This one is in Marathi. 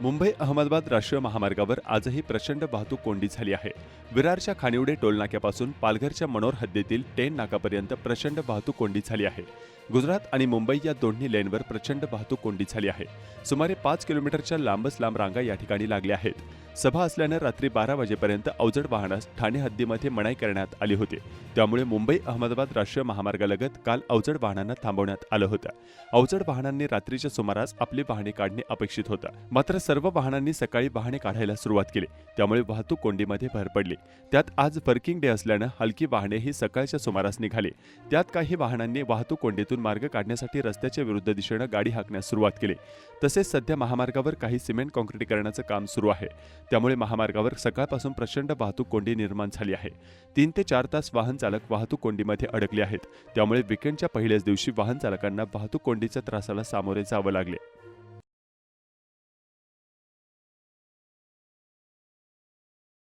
मुंबई अहमदाबाद राष्ट्रीय महामार्गावर आजही प्रचंड वाहतूक कोंडी झाली आहे. विरारच्या खानिवडे टोलनाक्यापासून पालघरच्या मनोर हद्दीतील टेन नाकापर्यंत प्रचंड वाहतूक कोंडी झाली आहे. गुजरात आणि मुंबई या दोन्ही लेनवर प्रचंड वाहतूक कोंडी झाली आहे. सुमारे पाच किलोमीटरच्या लांबच लांब रांगा या ठिकाणी लागल्या आहेत. सभा असल्यानं रात्री बारा वाजेपर्यंत अवजड वाहनास ठाणे हद्दीमध्ये मनाई करण्यात आली होती. त्यामुळे मुंबई अहमदाबाद राष्ट्रीय महामार्गालगत काल अवजड वाहनांना थांबवण्यात आलं होतं. अवजड वाहनांनी रात्रीच्या सुमारास आपली वाहने काढणे अपेक्षित होतं. मात्र सर्व वाहनांनी सकाळी वाहने काढायला सुरुवात केली. त्यामुळे वाहतूक कोंडीमध्ये भर पडली. त्यात आज वर्किंग डे असल्यानं हलकी वाहने ही सकाळच्या सुमारास निघाली. त्यात काही वाहनांनी वाहतूक कोंडीतून मार्ग काढण्यासाठी रस्त्याच्या विरुद्ध दिशेनं गाडी हाकण्यास सुरुवात केली. तसेच सध्या महामार्गावर काही सिमेंट काँक्रिटीकरणाचं काम सुरू आहे. त्यामुळे महामार्गावर सकाळपासून प्रचंड वाहतूक कोंडी निर्माण झाली आहे. तीन ते चार तास वाहन चालक वाहतूक कोंडीमध्ये अडकले आहेत. त्यामुळे विकेंडच्या पहिल्याच दिवशी वाहन चालकांना वाहतूक कोंडीच्या त्रासाला सामोरे जावं लागले.